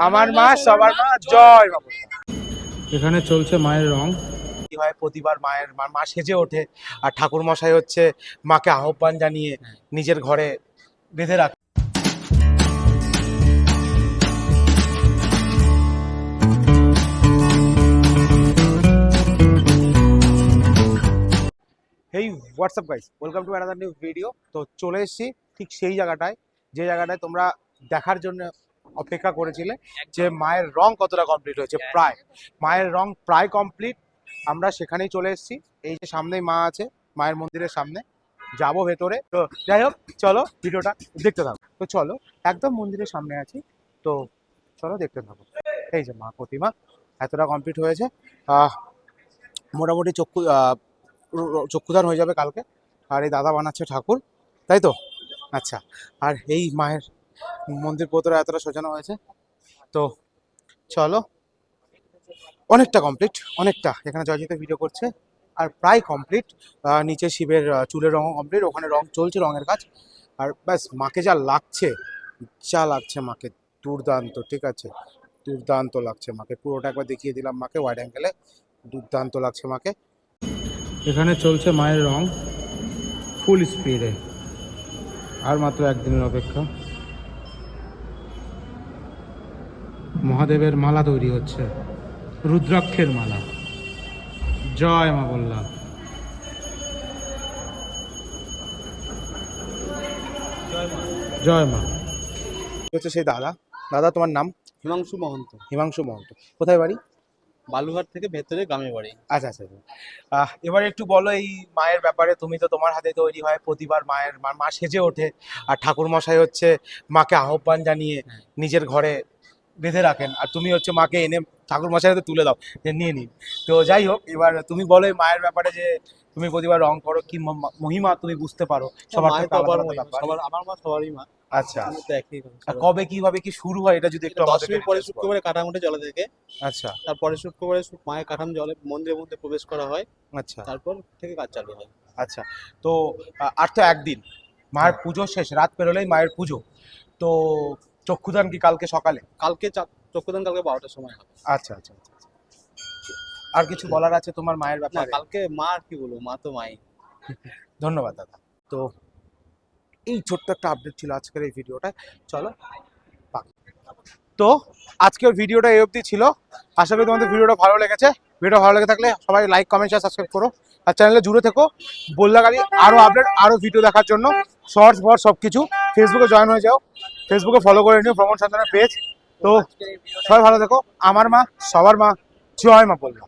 আমার মা সবার মা জয় বাবু। এখানে চলছে মায়ের রং। কি হয় প্রতিবার মায়ের মা সেজে ওঠে আর ঠাকুর মশাই হচ্ছে মাকে আহ্বান জানিয়ে নিজের ঘরে বেঁধে রাখে। এই what's up guys welcome to another new video তো চলে এসেছি ঠিক সেই জায়গাটায়। যে জায়গাটায় তোমরা দেখার জন্য অপেক্ষা করেছিলে যে মায়ের রং কতটা কমপ্লিট হয়েছে প্রায়। মায়ের রং প্রায় কমপ্লিট আমরা সেখানেই চলে এসেছি। এই যে সামনেই মা আছে মায়ের মন্দিরের সামনে। যাব ভেতরে। তো যাই হোক চলো ভিডিওটা দেখতে থাকো। তো চলো একদম মন্দিরের সামনে আছি। তো চলো দেখতে থাকো। এই যে মা প্রতিমা এতটা কমপ্লিট হয়েছে। মোটামুটি চক্ষু চক্ষুদান হয়ে যাবে কালকে। আর এই দাদা বানাচ্ছে ঠাকুর তাই তো? আচ্ছা আর এই মায়ের মন্দির পোতরা এতটা সাজানো হয়েছে। তো চলো। অনেকটা কমপ্লিট অনেকটা। এখানে জয়জিতে ভিডিও করছে। আর প্রায় কমপ্লিট নিচে শিবের চুলের রঙও কমপ্লিট ওখানে রং চলছে রঙের কাজ। আর ব্যাস, মাকে যা লাগছে যা লাগছে মাকে, দুর্দান্ত, ঠিক আছে? দুর্দান্ত লাগছে মাকে। পুরোটা একবার দেখিয়ে দিলাম মাকে ওয়াইড অ্যাঙ্গেলে দুর্দান্ত লাগছে মাকে। এখানে চলছে মায়ের রং ফুল স্পিডে আর মাত্র একদিনের অপেক্ষা। মহাদেবের মালা তৈরি হচ্ছে। রুদ্রাক্ষের মালা। জয় মা বললাম জয় মা। হচ্ছে সেই দাদা। দাদা তোমার নাম? হিমাংশু মহন্ত। হিমাংশু মহন্ত। কোথায় বাড়ি? বালুঘাট থেকে ভেতরে গ্রামে বাড়ি। আচ্ছা আচ্ছা আচ্ছা। এবার একটু বলো এই মায়ের ব্যাপারে তুমি তো তোমার হাতে তৈরি হয় প্রতিবার মায়ের মা- মা সেজে ওঠে। আর ঠাকুর মশাই হচ্ছে মাকে আহ্বান জানিয়ে নিজের ঘরে বেঁধে রাখেন। আর তুমি হচ্ছে মাকে এনে ঠাকুর মশাই হাতে তুলে দাও যে নিয়ে নিন। তো যাই হোক এবার তুমি বলো মায়ের ব্যাপারে যে তুমি প্রতিবার রং করো কি মহিমা তুমি বুঝতে পারো? সবার আমার মা সবারই মা। আচ্ছা। কবে কীভাবে কি শুরু হয় এটা যদি একটু দশ আমাদেরকে মিনিট পরে। শুক্রবারে কাঠাম জলে থেকে আচ্ছা। তারপরে শুক্রবারে মায়ের কাঠাম জলে মন্দিরের মধ্যে প্রবেশ করা হয়। আচ্ছা। তারপর থেকে কাজ চালু হয়। আচ্ছা। তো আর তো একদিন মায়ের পুজো শেষ রাত পেরোলেই মায়ের পুজো। তো চক্ষুদান কি কালকে সকালে? কালকে চক্ষুদান কালকে বারোটার সময় হবে। আচ্ছা আচ্ছা আচ্ছা আচ্ছা। আর কিছু বলার আছে তোমার মায়ের ব্যাপারে? কালকে মা আর কি বলব? মা তো মাই। ধন্যবাদ দাদা। তো এই ছোট্ট একটা আপডেট ছিল আজকের এই ভিডিওটা চলো। তো আজকের ভিডিওটা এই অবধি ছিল। আশা করি তোমাদের ভিডিওটা ভালো লেগেছে। ভিডিও ভালো লাগে থাকলে সবাই লাইক কমেন্ট শেয়ার সাবস্ক্রাইব করো। আর চ্যানেলে জুড়ে থেকো। বললা গাড়ি আরও আপডেট আরও ভিডিও দেখার জন্য। শর্টস বট সব কিছু ফেসবুকে জয়েন হয়ে যাও। ফেসবুকে ফলো করে নিও ভ্রমণ সন্তানের পেজ তো সবাই ভালো থেকো। আমার মা, সবার মা, জয় মা বললাম